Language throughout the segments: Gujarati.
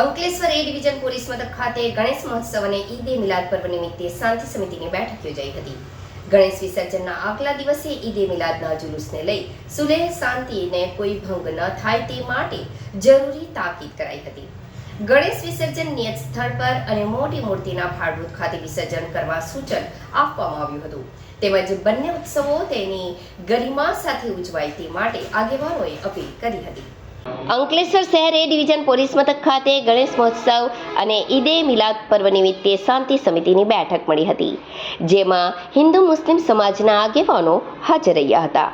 અંકલેશ્વર એ ડિવિઝન પોલીસ મથક ખાતે ગણેશ મહોત્સવ અને ઈદે મિલાદ પર્વ નિમિત્તે શાંતિ સમિતિની બેઠક યોજાઈ હતી. ગણેશ વિસર્જનના આગલા દિવસે ઈદે મિલાદના જુલુસને લઈ સુલેહ શાંતિને કોઈ ભંગ ન થાય તે માટે જરૂરી તાકીદ કરાઈ હતી. ગણેશ વિસર્જન નિયત સ્થળ પર અને મોટી મૂર્તિના ભાડભૂત ખાતે વિસર્જન કરવા સૂચન આપવામાં આવ્યું હતું. તેમજ બંને ઉત્સવો તેની ગરિમા સાથે ઉજવાય તે માટે આગેવાનોએ અપીલ કરી હતી. અંકલેશ્વર શહેર એ ડિવિઝન પોલીસ મથક ખાતે ગણેશ મહોત્સવ અને ઈદે મિલાદ પર્વ નિમિત્તે શાંતિ સમિતિની બેઠક મળી હતી, જેમાં હિન્દુ મુસ્લિમ સમાજના આગેવાનો હાજર રહ્યા હતા.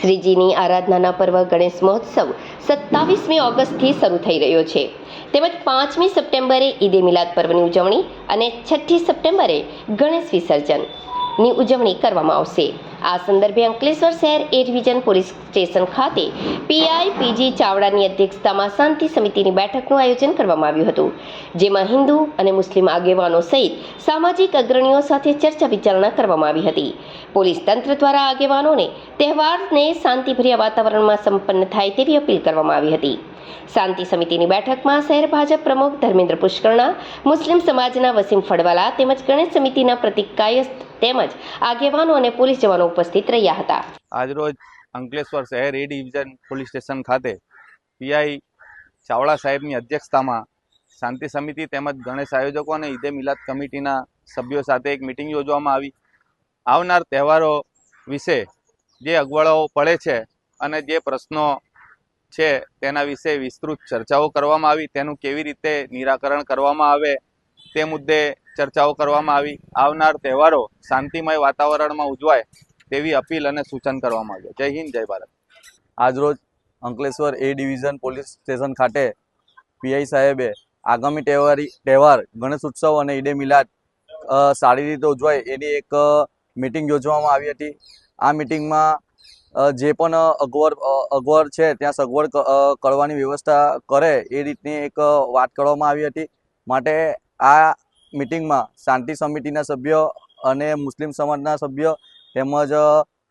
શ્રીજીની આરાધનાના પર્વ ગણેશ મહોત્સવ સત્તાવીસમી ઓગસ્ટથી શરૂ થઈ રહ્યો છે. તેમજ પાંચમી સપ્ટેમ્બરે ઈદે મિલાદ પર્વની ઉજવણી અને છઠ્ઠી સપ્ટેમ્બરે ગણેશ વિસર્જનની ઉજવણી કરવામાં આવશે. આ સંદર્ભે અંકલેશ્વર શહેર એ ડિવિઝન પોલીસ સ્ટેશન ખાતે પીઆઈ પીજી ચાવડાની અધ્યક્ષતામાં શાંતિ સમિતિની બેઠકનું આયોજન કરવામાં આવ્યું હતું, જેમાં હિન્દુ અને મુસ્લિમ આગેવાનો સહિત સામાજિક અગ્રણીઓ સાથે ચર્ચા વિચારણા કરવામાં આવી હતી. પોલીસ તંત્ર દ્વારા આગેવાનોને તહેવારને શાંતિભર્યા વાતાવરણમાં સંપન્ન થાય તેવી અપીલ કરવામાં આવી હતી. શાંતિ સમિતિની બેઠકમાં શહેર ભાજપ પ્રમુખ ધર્મેન્દ્ર પુષ્કરણા, મુસ્લિમ સમાજના વસીમ ફળવાલા તેમજ ગણેશ સમિતિના પ્રતિક કાયસ્થ તેમજ આગેવાનો અને પોલીસ જવાનો ઉપસ્થિત રહ્યા હતા. આજરોજ અંકલેશ્વર શહેર એ ડિવિઝન પોલીસ સ્ટેશન ખાતે પીઆઈ ચાવડા સાહેબની અધ્યક્ષતામાં શાંતિ સમિતિ તેમજ ગણેશ આયોજકો અને ઈદે મિલાદ કમિટીના સભ્યો સાથે એક મિટિંગ યોજવામાં આવી. આવનાર તહેવારો વિશે જે અગવડો પડે છે અને જે પ્રશ્નો છે તેના વિશે વિસ્તૃત ચર્ચાઓ કરવામાં આવી. તેનું કેવી રીતે નિરાકરણ કરવામાં આવે તે મુદ્દે ચર્ચાઓ કરવામાં આવી. આવનાર તહેવારો શાંતિમય વાતાવરણમાં ઉજવાય તેવી અપીલ અને સૂચન કરવામાં આવ્યું. જય હિન્દ, જય ભારત. આજરોજ Ankleshwar A division police station ખાતે પીઆઈ સાહેબે આગામી તહેવારી, તહેવાર, ગણેશ ઉત્સવ અને ઈડે મિલાદ સારી રીતે ઉજવાય એની એક મિટિંગ યોજવામાં આવી હતી. આ મિટિંગમાં જે પણ અગવડ અગવડ છે, ત્યાં સગવડ કરવાની વ્યવસ્થા કરે એ રીતની એક વાત કરવામાં આવી હતી. માટે આ મિટિંગમાં શાંતિ સમિતિના સભ્યો અને મુસ્લિમ સમાજના સભ્યો તેમજ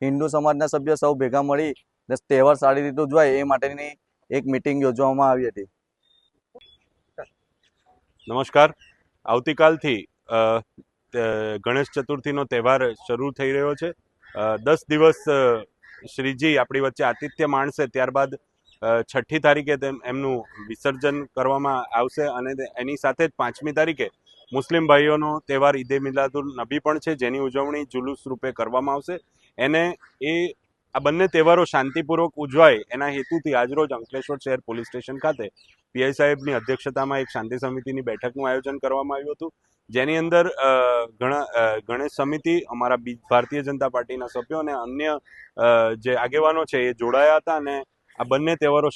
હિન્દુ સમાજના સભ્ય સૌ ભેગા મળી તહેવાર સારી રીતે ઉજવાય એ માટેની એક મિટિંગ યોજવામાં આવી હતી. નમસ્કાર. આવતીકાલથી ગણેશ ચતુર્થીનો તહેવાર શરૂ થઈ રહ્યો છે. દસ દિવસ શ્રીજી આપણી વચ્ચે આતિથ્ય માણશે ત્યારબાદ છઠ્ઠી તારીખે તેમ, એમનું વિસર્જન કરવામાં આવશે અને એની સાથે જ પાંચમી તારીખે મુસ્લિમ ભાઈઓનો તહેવાર ઈદે મિલાદુલ નબી પણ છે, જેની ઉજવણી જુલુસ રૂપે કરવામાં આવશે. એને એ, આ બંને તહેવારો શાંતિપૂર્વક ઉજવાય એના હેતુથી આજરોજ અંકલેશ્વર શહેર પોલીસ સ્ટેશન ખાતે પીઆઈ સાહેબની અધ્યક્ષતામાં એક શાંતિ સમિતિની બેઠકનું આયોજન કરવામાં આવ્યું હતું. જેની અંદર ઘણા ગણેશ સમિતિ, અમારા ભારતીય જનતા પાર્ટીના સભ્યો અને અન્ય જે આગેવાનો છે એ જોડાયા હતા અને આ બંને તહેવારો